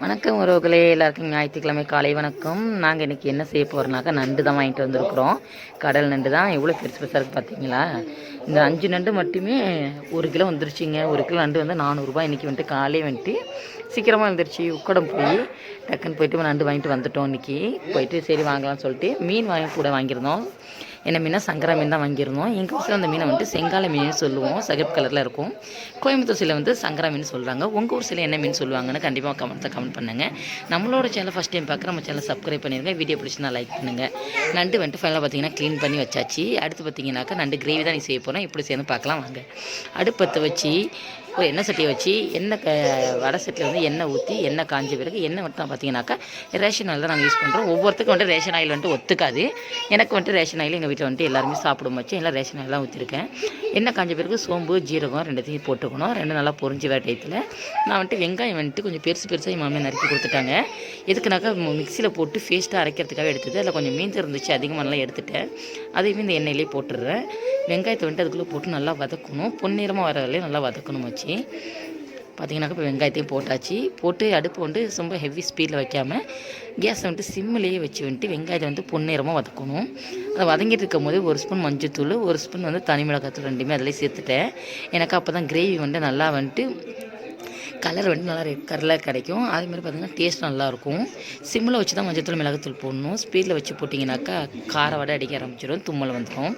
வணக்கம் உறவுகளே எல்லாருக்கும் ஞாயிற்றுக்கிழமை காலை வணக்கம். நாங்கள் இன்றைக்கி என்ன செய்ய போகிறோம்னாக்கா நண்டு தான் வாங்கிட்டு வந்திருக்கிறோம். கடல் நண்டு தான். எவ்வளோ பெருசு பெருசாக இருக்குது பார்த்தீங்களா இந்த அஞ்சு நண்டு மட்டுமே ஒரு கிலோ வந்துருச்சுங்க. ஒரு கிலோ நண்டு வந்து நானூறுரூபா இன்றைக்கி வந்துட்டு காலையே வந்துட்டு சீக்கிரமாக வந்துருச்சு. உக்கடம் போய் டக்குன்னு போயிட்டு நண்டு வாங்கிட்டு வந்துட்டோம் இன்றைக்கி போயிட்டு சரி வாங்கலாம்னு சொல்லிட்டு மீன் வாங்கி கூட வாங்கியிருந்தோம். என்ன மீனாக சங்கரா மீன் தான் வாங்கியிருந்தோம். எங்கள் ஊரில் அந்த மீனை வந்துட்டு செங்கால மீன் சொல்லுவோம். சகப் கலரில் இருக்கும். கோயம்புத்தூர் சில வந்து சங்கரா மீன் சொல்கிறாங்க உங்கள் ஊர் சில என்ன மீன் சொல்லுவாங்கன்னு கண்டிப்பாக கமெண்ட்டில் கமெண்ட் பண்ணுங்கள் நம்மளோட சேனல் ஃபஸ்ட் டைம் பார்க்குற நம்ம சேனல் சப்ஸ்கிரைப் பண்ணிடுங்க வீடியோ பிடிச்சினா லைக் பண்ணுங்கள் நண்டு வந்துட்டு ஃபைனலாக பார்த்தீங்கன்னா க்ளீன் பண்ணி வச்சாச்சு. அடுத்து பார்த்தீங்கன்னாக்கா நண்டு கிரேவி தான் நீ செய்ய போகிறோம் இப்படி சேர்ந்து பார்க்கலாம் வாங்க. அடுப்பத்தை வச்சு ஒரு எண்ணெய் சட்டியை வச்சு எண்ணெய் க வடை சட்டியில் வந்து எண்ணெய் ஊற்றி எண்ணெய் காஞ்ச பிறகு எண்ணெய் மட்டும் பார்த்தீங்கன்னாக்கா ரேஷன் ஆயில் தான் நாங்கள் யூஸ் பண்ணுறோம் ஒவ்வொருத்துக்கும் வந்துட்டு ரேஷன் ஆயில் வந்துட்டு ஒத்துக்காது. எனக்கு வந்துட்டு ரேஷன் ஆயில் எங்கள் வீட்டில் வந்துட்டு எல்லாருமே சாப்பிடும் வச்சு எல்லாம் ரேஷன் ஆயிலாம் ஊற்றிருக்கேன் எண்ணெய் காஞ்ச பிறகு சோம்பு ஜீரகம் ரெண்டுத்தையும் போட்டுக்கணும். ரெண்டு நல்லா பொரிஞ்சு வர டயத்தில். நான் வந்துட்டு வெங்காயம் வந்துட்டு கொஞ்சம் பெருசு பெருசாக என் மாமியார் நறுக்கி கொடுத்துட்டாங்க. எதுக்குனாக்கா மிக்சியில் போட்டு ஃபேஸ்ட்டாக அரைக்கிறதுக்காக எடுத்தது. அதில் கொஞ்சம் மீந்து இருந்துச்சு அதிகமாகலாம் எடுத்துட்டேன். அதையுமே இந்த எண்ணெயிலே போட்டுடுறேன். வெங்காயத்தை வந்துட்டு அதுக்குள்ளே போட்டு நல்லா வதக்கணும். பொன்னிறமாக வர நல்லா வதக்கணும் வச்சு பார்த்தீங்கன்னாக்கா இப்போ வெங்காயத்தையும் போட்டாச்சு. போட்டு அடுப்பு வந்து ரொம்ப ஹெவி ஸ்பீடில் வைக்காமல் கேஸை வந்துட்டு சிம்மிலேயே வச்சு வந்துட்டு வெங்காயத்தை வந்து பொன்னிறமாக வதக்கணும். அதை வதங்கிட்டு இருக்கும் போது ஒரு ஸ்பூன் மஞ்சத்தூள் ஒரு ஸ்பூன் வந்து தனி மிளகாத்தூள் ரெண்டுமே அதிலே சேர்த்துட்டேன். எனக்கு அப்போ தான் கிரேவி வந்துட்டு நல்லா வந்துட்டு கலர் வந்து நல்லா ரெட் கலரில் கிடைக்கும். அதேமாதிரி பார்த்திங்கன்னா டேஸ்ட் நல்லாயிருக்கும். சிம்மில் வச்சு தான் மஞ்சத்தூள் மிளகாத்தூள் போடணும். ஸ்பீடில் வச்சு போட்டிங்கனாக்கா கார வடை அடிக்க ஆரம்பிச்சிடும் தும்மல் வந்துடும்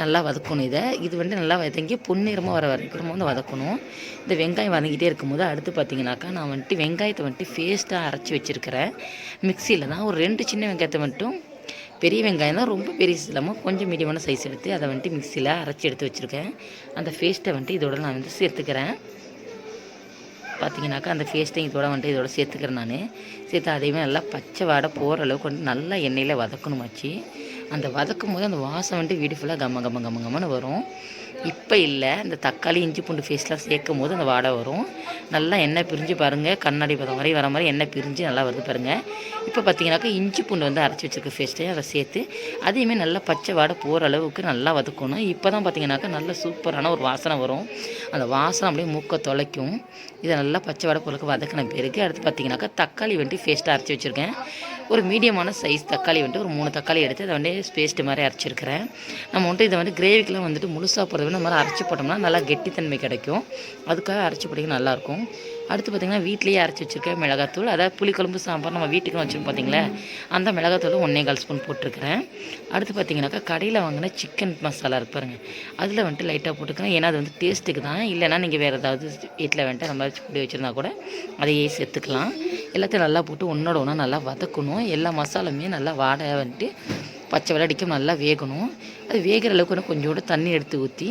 நல்லா வதக்கணும் இதை. இது வந்து நல்லா வதங்கி பொன்னிறமாக வர வரைக்கும் வந்து வதக்கணும். இந்த வெங்காயம் வதங்கிட்டே இருக்கும்போது அடுத்து பார்த்திங்கனாக்கா நான் வந்துட்டு வெங்காயத்தை வந்துட்டு ஃபேஸ்ட்டாக அரைச்சி வச்சுருக்கிறேன். மிக்சியில் தான் ஒரு ரெண்டு சின்ன வெங்காயத்தை மட்டும் பெரிய வெங்காயம் தான் ரொம்ப பெரிய இல்லாமல் கொஞ்சம் மீடியமான சைஸ் எடுத்து அதை வந்துட்டு மிக்சியில் அரைச்சி எடுத்து வச்சுருக்கேன். அந்த ஃபேஸ்ட்டை வந்துட்டு இதோட நான் வந்து சேர்த்துக்கிறேன். பார்த்தீங்கன்னாக்கா அந்த ஃபேஸ்டிங் இதோட வந்துட்டு இதோட சேர்த்துக்கிறேன் நான். சேர்த்து அதையுமே நல்லா பச்சை வாடை போகிற அளவுக்கு வந்துட்டு நல்லா எண்ணெயில் வதக்கணும் வச்சு அந்த வதக்கும் போது அந்த வாசம் வந்துட்டு வீடு ஃபுல்லாக கம்ம கம்ம கம்ம கம்மன்னு வரும். இப்போ இல்லை இந்த தக்காளி இஞ்சி பூண்டு ஃபேஸ்ட்லாம் சேர்க்கும் போது அந்த வாடை வரும். நல்லா எண்ணெய் பிரிஞ்சு பாருங்கள் கண்ணாடி பதம் வரை வர மாதிரி எண்ணெய் பிரிஞ்சு நல்லா வருது பாருங்கள் இப்போ பார்த்தீங்கன்னாக்கா இஞ்சி பூண்டு வந்து அரைச்சி வச்சுருக்க ஃபேஸ்ட்டே அதை சேர்த்து அதையுமே நல்லா பச்சை வாடை போகிற அளவுக்கு நல்லா வதக்கணும். இப்போ தான் பார்த்தீங்கன்னாக்கா நல்ல சூப்பரான ஒரு வாசனை வரும். அந்த வாசனை அப்படியே மூக்கை தொலைக்கும். இதை நல்லா பச்சை வாடை பொருளுக்கு வதக்கின பிறகு அடுத்து பார்த்தீங்கன்னாக்கா தக்காளி வந்துட்டு ஃபேஸ்ட்டாக அரைச்சி வச்சுருக்கேன். ஒரு மீடியமான சைஸ் தக்காளி வந்துட்டு ஒரு மூணு தக்காளி எடுத்து அதை வந்து பேஸ்ட்டு மாதிரி அரைச்சிருக்கிறேன். நம்ம வந்துட்டு இதை வந்து கிரேவிக்கெலாம் வந்துட்டு முழுசாக போடுறத விட இந்த மாதிரி அரைச்சி போட்டோம்னா நல்லா கெட்டித்தன்மை கிடைக்கும். அதுக்காக அரைச்சி போட்டிங்கன்னா நல்லாயிருக்கும். அடுத்து பார்த்திங்கன்னா வீட்லேயே அரைச்சி வச்சுருக்கேன் மிளகாத்தூள் அதாவது புளிக்குழம்பு சாம்பார் நம்ம வீட்டுக்கு வச்சுருக்கோம் பார்த்தீங்களா? அந்த மிளகாத்தூள் ஒன்றே கால் ஸ்பூன் போட்டிருக்கிறேன். அடுத்து பார்த்திங்கனாக்கா கடையில் வாங்கின சிக்கன் மசாலா இருப்பாருங்க அதில் வந்துட்டு லைட்டாக போட்டுக்கிறேன். ஏன்னா அது வந்து டேஸ்ட்டுக்கு தான். இல்லைனா நீங்கள் வேறு ஏதாவது வீட்டில் வந்துட்டு நம்ம பொடி வச்சுருந்தா கூட அதையே சேர்த்துக்கலாம். எல்லாத்தையும் நல்லா போட்டு ஒன்றோட ஒன்றா நல்லா வதக்கணும். எல்லா மசாலுமே நல்லா வாடை வந்துட்டு பச்சை வெள்ளடிக்கும் நல்லா வேகணும். அது வேகிற அளவுக்கு கொஞ்சோண்டு தண்ணி எடுத்து ஊற்றி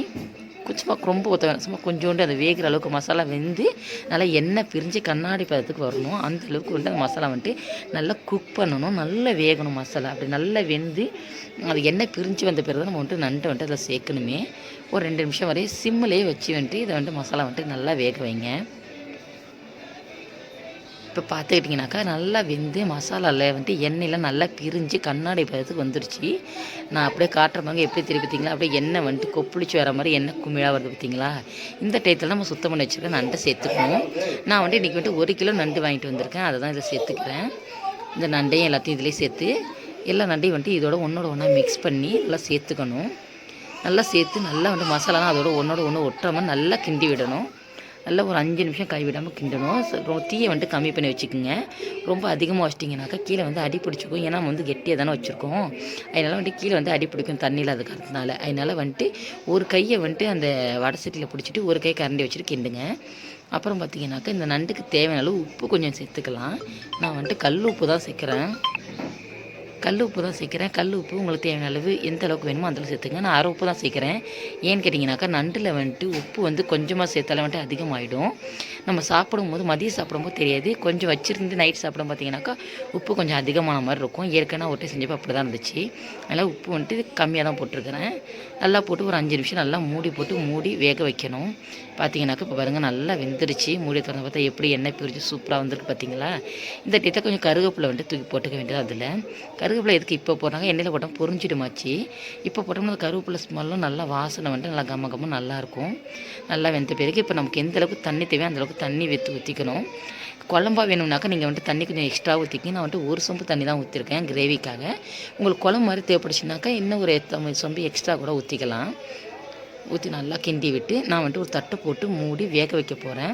கொஞ்சமாக ரொம்ப ஊற்ற வேணும். சும்மா கொஞ்சோண்டு அது வேகிற அளவுக்கு மசாலா வெந்து நல்லா எண்ணெய் பிரிஞ்சு கண்ணாடி பதத்துக்கு வரணும். அந்த அளவுக்கு வந்து அந்த மசாலா வந்துட்டு நல்லா குக் பண்ணணும். நல்லா வேகணும் மசாலா. அப்படி நல்லா வெந்து அது எண்ணெய் பிரிஞ்சு வந்த பிறகு நம்ம வந்துட்டு நண்டை வந்துட்டு அதில் சேர்க்கணுமே. ஒரு ரெண்டு நிமிஷம் வரையும் சிம்மிலே வச்சு வந்துட்டு இதை வந்துட்டு மசாலா வந்துட்டு நல்லா வேக வைங்க. இப்போ பார்த்துக்கிட்டிங்கனாக்கா நல்லா வெந்து மசாலாவில் வந்துட்டு எண்ணெயில் நல்லா பிரிஞ்சு கண்ணாடி பதத்துக்கு வந்துடுச்சு நான் அப்படியே காட்டுற மாதிரி எப்படி திருப்பி பார்த்தீங்களா அப்படியே எண்ணெய் வந்துட்டு கொப்பளிச்சு வர மாதிரி எண்ணெய் குமிழாக வருது பார்த்தீங்களா இந்த டயத்தில் நம்ம சுத்தம் பண்ணி வச்சுருக்கோம் நண்டை சேர்த்துக்கணும். நான் வந்துட்டு இன்றைக்கி வந்துட்டு ஒரு கிலோ நண்டு வாங்கிட்டு வந்திருக்கேன். அதை தான் இதில் சேர்த்துக்கிறேன். இந்த நண்டையும் எல்லாத்தையும் இதிலே சேர்த்து எல்லா நண்டையும் வந்துட்டு இதோட ஒன்றோட ஒன்றா மிக்ஸ் பண்ணி நல்லா சேர்த்துக்கணும். நல்லா சேர்த்து நல்லா வந்துட்டு மசாலாலாம் அதோட ஒன்றோட ஒன்று ஒட்டுற மாதிரி நல்லா கிண்டி விடணும். நல்லா ஒரு அஞ்சு நிமிஷம் கைவிடாமல் கிண்டணும். ரொ- தீயை வந்துட்டு கம்மி பண்ணி வச்சுக்கோங்க. ரொம்ப அதிகமாக வச்சிட்டிங்கனாக்கா கீழே வந்து அடி பிடிச்சிக்கும். ஏன்னா வந்து கெட்டியாக தானே வச்சுருக்கோம். அதனால் வந்துட்டு கீழே வந்து அடி பிடிக்கும். தண்ணியில் இல்லாத கறதுனால அதனால் வந்துட்டு ஒரு கையை வந்துட்டு அந்த வடை சட்டியில் பிடிச்சிட்டு ஒரு கை கரண்டி வச்சுட்டு கிண்டுங்க. அப்புறம் பார்த்தீங்கன்னாக்கா இந்த நண்டுக்கு தேவையான அளவு உப்பு கொஞ்சம் சேர்த்துக்கலாம். நான் வந்துட்டு கல் உப்பு தான் சேர்க்குறேன். கல் உப்பு தான் சேர்க்குறேன். கல் உப்பு உங்களுக்கு தேவையான அளவு எந்த அளவுக்கு வேணுமோ அந்தளவு சேர்த்துங்க. நான் அரை உப்பு தான் சேர்க்குறேன். ஏன்னு கேட்டிங்கனாக்கா நண்டில் வந்துட்டு உப்பு வந்து கொஞ்சமாக சேர்த்தாலே வந்துட்டு அதிகமாகிடும் நம்ம சாப்பிடும்போது மதியம் சாப்பிடும்போது தெரியாது. கொஞ்சம் வச்சுருந்து நைட் சாப்பிடும் பார்த்தீங்கன்னாக்கா உப்பு கொஞ்சம் அதிகமான மாதிரி இருக்கும். ஏற்கனவே ஒரு செஞ்சப்போ அப்படி தான் இருந்துச்சு. அதனால் உப்பு வந்துட்டு கம்மியாக தான் போட்டிருக்கிறேன். நல்லா போட்டு ஒரு அஞ்சு நிமிஷம் நல்லா மூடி போட்டு மூடி வேக வைக்கணும். பார்த்தீங்கன்னாக்கா இப்போ பாருங்கள் நல்லா வெந்துருச்சு. மூடி திறந்து பார்த்தா எப்படி எண்ணெய் பிரித்து சூப்பராக வந்திருக்கு பார்த்தீங்களா இந்த டீத்தை கொஞ்சம் கருவேப்பிலை வந்துட்டு தூக்கி போட்டுக்க வேண்டியது அதில். கருவேப்பிலை எதுக்கு இப்போ போடுறாங்க? எண்ணெயில் போட்டால் பொறிஞ்சிடுமாச்சு இப்போ போட்டோம்னா அந்த கருவேப்பிலை ஸ்மெல்லும் நல்லா வாசனை வந்துட்டு நல்லா கம்ம கம்ம நல்லாயிருக்கும் நல்லா வெந்த பிறகு இப்போ நமக்கு எந்த அளவுக்கு தண்ணி தேவையோ அந்த வந்து தண்ணி வெத்து ஊற்றிக்கணும் குழம்பா வேணும்னாக்கா நீங்கள் வந்துட்டு தண்ணி கொஞ்சம் எக்ஸ்ட்ரா ஊற்றிக்கி நான் வந்துட்டு ஒரு சொம்பு தண்ணி தான் ஊற்றிருக்கேன் கிரேவிக்காக உங்களுக்கு குழம்பு மாதிரி தேவைப்படுச்சுனாக்கா இன்னும் ஒரு சொம்பு எக்ஸ்ட்ரா கூட ஊற்றிக்கலாம் ஊற்றி நல்லா கிண்டி விட்டு நான் வந்துட்டு ஒரு தட்டை போட்டு மூடி வேக வைக்க போகிறேன்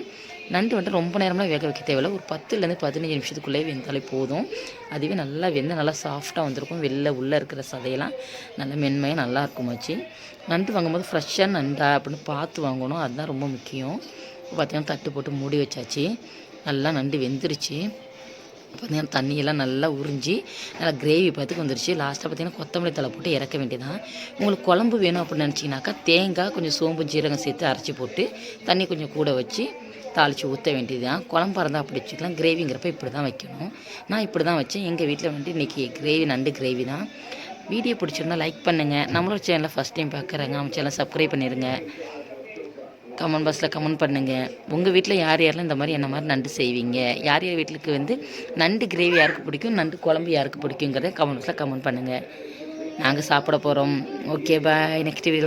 நண்டு வந்துட்டு ரொம்ப நேரம்லாம் வேக வைக்க தேவையில்ல. ஒரு பத்துலேருந்து பதினஞ்சு நிமிஷத்துக்குள்ளே வெந்தாலே போதும். அதுவே நல்லா வெந்து நல்லா சாஃப்டாக வந்திருக்கும். வெளில உள்ளே இருக்கிற சதையெல்லாம் நல்லா மென்மையாக நல்லா இருக்கும் வச்சு நண்டு வாங்கும்போது ஃப்ரெஷ்ஷாக நண்டா அப்படின்னு பார்த்து வாங்கணும். அதுதான் ரொம்ப முக்கியம். பார்த்திங்கன்னா தட்டு போட்டு மூடி வச்சாச்சு. நல்லா நண்டு வெந்துருச்சு. பார்த்தீங்கன்னா தண்ணியெல்லாம் நல்லா உறிஞ்சி நல்லா கிரேவி பார்த்துக்கு வந்துருச்சு. லாஸ்ட்டாக பார்த்தீங்கன்னா கொத்தமல்லி தலை போட்டு இறக்க வேண்டியதான் உங்களுக்கு குழம்பு வேணும் அப்படின்னு நினச்சிங்கனாக்கா தேங்காய் கொஞ்சம் சோம்பு ஜீரகம் சேர்த்து அரைச்சி போட்டு தண்ணி கொஞ்சம் கூட வச்சு தாளித்து ஊற்ற வேண்டியது தான் குழம்பு இருந்தால் அப்படி வச்சுக்கலாம். கிரேவிங்கிறப்ப இப்படி தான் வைக்கணும். நான் இப்படி தான் வச்சேன். எங்கள் வீட்டில் வந்துட்டு இன்றைக்கி கிரேவி நண்டு கிரேவி தான். வீடியோ பிடிச்சிருந்தா லைக் பண்ணுங்கள் நம்மளோட சேனலை ஃபஸ்ட் டைம் பார்க்குறாங்க நம்ம சேனல் சப்ஸ்கிரைப் பண்ணிடுங்க கமெண்ட் பாக்ஸில் கமெண்ட் பண்ணுங்கள் உங்கள் வீட்டில் யார் யாரெல்லாம் இந்த மாதிரி என்ன மாதிரி நண்டு செய்வீங்க? யார் யார் வீட்டுக்கு வந்து நண்டு கிரேவி யாருக்கு பிடிக்கும்? நண்டு குழம்பு யாருக்கு பிடிக்குங்கிறத கமெண்ட் பாக்ஸில் கமெண்ட் பண்ணுங்கள் நாங்கள் சாப்பிட போகிறோம் ஓகே பாய் நெக்ஸ்ட் வீடியோ